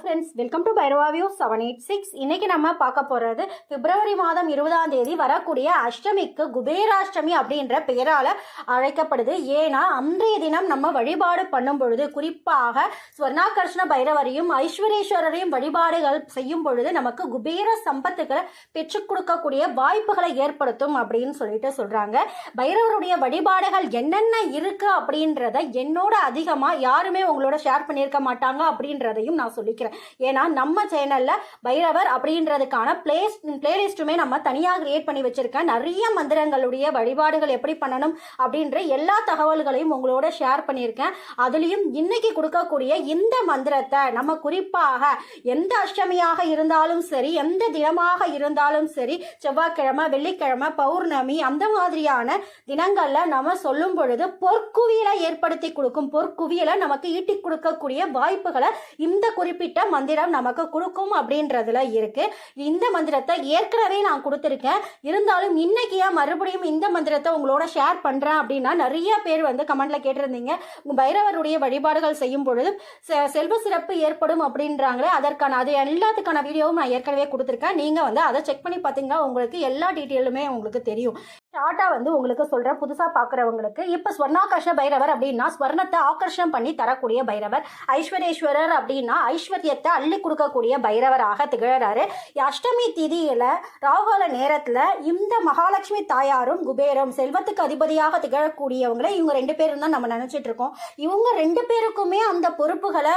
Friends welcome to Bhairava view seven eight six இன்னைக்கு நம்ம பார்க்க போகிறது பிப்ரவரி மாதம் இருபதாம் தேதி வரக்கூடிய அஷ்டமிக்கு குபேராஷ்டமி அப்படின்ற பெயரால் அழைக்கப்படுது. ஏன்னா அன்றைய தினம் நம்ம வழிபாடு பண்ணும் பொழுது குறிப்பாக ஸ்வர்ணாகர்ஷ்ண பைரவரையும் ஐஸ்வரேஸ்வரரையும் வழிபாடுகள் செய்யும் பொழுது நமக்கு குபேர சம்பத்துக்களை பெற்றுக் கொடுக்கக்கூடிய வாய்ப்புகளை ஏற்படுத்தும் அப்படின்னு சொல்லிட்டு சொல்கிறாங்க பைரவருடைய வழிபாடுகள் என்னென்ன இருக்குது அப்படின்றத என்னோட அதிகமாக யாருமே உங்களோட ஷேர் பண்ணியிருக்க மாட்டாங்க அப்படின்றதையும் நான் சொல்லிக்கிறேன். ஏன்னா நம்ம சேனலில் பைரவர் அப்படின்றதுக்கான பிளேஸ் பிளேலிஸ்ட்டுமே நம்ம தனியாக கிரியேட் பண்ணி வச்சிருக்கேன் நிறைய மந்திரங்களுடைய வழிபாடுகள் எப்படி பண்ணணும் அப்படின்ற எல்லா தகவல்களையும் உங்களோட ஷேர் பண்ணியிருக்கேன். அதுலேயும் இன்னைக்கு கொடுக்கக்கூடிய இந்த மந்திரத்தை நம்ம குறிப்பாக எந்த அஷ்டமியாக இருந்தாலும் சரி எந்த தினமாக இருந்தாலும் சரி செவ்வாய்க்கிழமை வெள்ளிக்கிழமை பௌர்ணமி அந்த மாதிரியான தினங்களில் நம்ம சொல்லும் பொழுது பொற்குவியலை ஏற்படுத்தி கொடுக்கும். பொற்குவியலை நமக்கு ஈட்டி கொடுக்கக்கூடிய வாய்ப்புகளை இந்த குறிப்பிட்ட மந்திரம் நமக்கு கொடுக்கும் அப்படின்றதுல இருக்கு. இந்த மந்திரத்தை ஏற்கனவே நான் கொடுத்துருக்கேன். இருந்தாலும் இன்னைக்கு ஏன் மறுபடியும் இந்த மந்திரத்தை உங்களோட ஷேர் பண்றேன் அப்படின்னா நிறைய பேர் வந்து கமெண்ட்ல கேட்டிருந்தீங்க. பைரவருடைய வழிபாடுகள் செய்யும் பொழுது செ- செல்வ சிறப்பு ஏற்படும் அப்படின்றாங்களே அதற்கான அது எல்லாத்துக்கான வீடியோவும் நான் ஏற்கனவே கொடுத்துருக்கேன். நீங்க வந்து அதை செக் பண்ணி பார்த்தீங்கன்னா உங்களுக்கு எல்லா டீட்டெயிலுமே உங்களுக்கு தெரியும். ஷார்ட்டாக வந்து உங்களுக்கு சொல்கிறேன் புதுசாக பார்க்குறவங்களுக்கு இப்போ ஸ்வர்ணாகர்ஷ பைரவர் அப்படின்னா ஸ்வர்ணத்தை ஆக்கர்ஷம் பண்ணி தரக்கூடிய பைரவர். ஐஸ்வரேஸ்வரர் அப்படின்னா ஐஸ்வர்யத்தை அள்ளி கொடுக்கக்கூடிய பைரவராக திகழறாரு. அஷ்டமி திதியில் ராகுகால நேரத்தில் இந்த மகாலட்சுமி தாயாரும் குபேரும் செல்வத்துக்கு அதிபதியாக திகழக்கூடியவங்களை இவங்க ரெண்டு பேரும் தான் நம்ம நினச்சிட்டு இருக்கோம். இவங்க ரெண்டு பேருக்குமே அந்த பொறுப்புகளை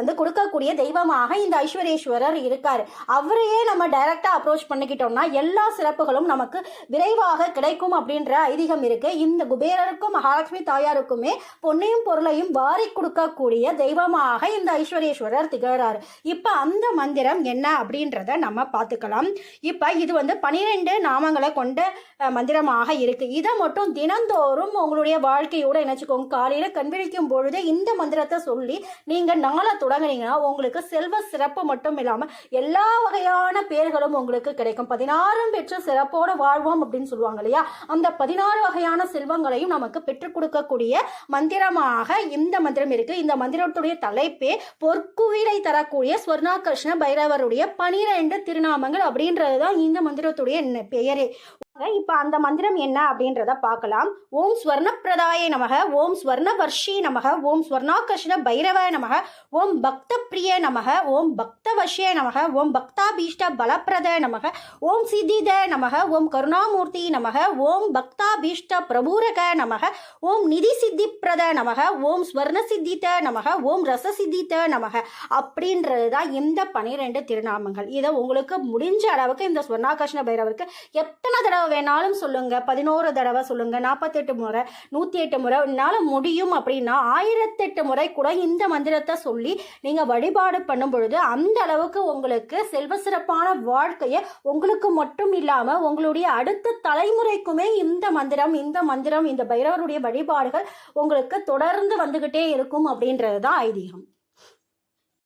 வந்து கொடுக்கக்கூடிய தெய்வமாக இந்த ஐஸ்வரேஸ்வரர் இருக்கார். அவரையே நம்ம டைரெக்டாக அப்ரோச் பண்ணிக்கிட்டோம்னா எல்லா சிறப்புகளும் நமக்கு விரைவாக கிடைக்கும் அப்படின்ற ஐதீகம் இருக்கு. இந்த குபேரருக்கும் மகாலட்சுமி தாயாருக்குமே பொன்னையும் பொருளையும் வாரி கொடுக்கக்கூடிய தெய்வமாக இந்த ஐஸ்வரேஸ்வரர் திகழறாரு. இப்போ அந்த மந்திரம் என்ன அப்படின்றத நம்ம பார்த்துக்கலாம். இப்போ இது வந்து பனிரெண்டு நாமங்களை கொண்ட மந்திரமாக இருக்குது இதை மட்டும் தினந்தோறும் உங்களுடைய வாழ்க்கையோட நினச்சிக்கோங்க காலையில் கண்விழிக்கும் பொழுது இந்த மந்திரத்தை சொல்லி நீங்கள் நாளை தொடங்குனீங்கன்னா உங்களுக்கு செல்வ சிறப்பு மட்டும் இல்லாமல் எல்லா வகையான பேர்களும் உங்களுக்கு கிடைக்கும். பதினாறும் பெற்று சிறப்போட வாழ்வோம் அப்படின்னு சொல்லுவாங்க இல்லையா? அந்த பதினாறு வகையான செல்வங்களையும் நமக்கு பெற்றுக் கொடுக்கக்கூடிய மந்திரமாக இந்த மந்திரம் இருக்குது இந்த மந்திரத்துடைய தலைப்பே பொற்குவிலை தரக்கூடிய ஸ்வர்ணாகிருஷ்ண பைரவருடைய பனிரெண்டு திருநாமங்கள் அப்படின்றது தான் இந்த மந்திரத்துடைய பெயரே. இப்போ அந்த மந்திரம் என்ன அப்படின்றத பார்க்கலாம் ஓம் ஸ்வர்ண பிரதாய நமக ஓம் ஸ்வர்ணவர்ஷி நமக ஓம் ஸ்வர்ணாகர்ஷண பைரவ நமக ஓம் பக்த பிரிய நமக ஓம் பக்தவஷ்ய நமக ஓம் பக்தாபீஷ்ட பலப்பிரத நமக ஓம் சித்தித நமக ஓம் கருணாமூர்த்தி நமக ஓம் பக்தாபீஷ்ட பிரபூரக நமக ஓம் நிதி சித்தி பிரத நமக ஓம் ஸ்வர்ண சித்தித நமக ஓம் ரச சித்தித நமக அப்படின்றது தான் இந்த பனிரெண்டு திருநாமங்கள் இதை உங்களுக்கு முடிஞ்ச அளவுக்கு இந்த ஸ்வர்ணாகர்ஷ்ண பைரவருக்கு எத்தனை தடவை வேணாலும் சொல்லுங்க. பதினோரு தடவை சொல்லுங்க. நாற்பத்தெட்டு முறை நூற்றி எட்டு முறை என்னால் முடியும் அப்படின்னா ஆயிரத்தெட்டு முறை கூட இந்த மந்திரத்தை சொல்லி நீங்கள் வழிபாடு பண்ணும் பொழுது அந்த அளவுக்கு உங்களுக்கு செல்வ சிறப்பான வாழ்க்கையை உங்களுக்கு மட்டும் இல்லாமல் உங்களுடைய அடுத்த தலைமுறைக்குமே இந்த மந்திரம் இந்த மந்திரம் இந்த பைரவருடைய வழிபாடுகள் உங்களுக்கு தொடர்ந்து வந்துகிட்டே இருக்கும் அப்படின்றது தான் ஐதீகம்.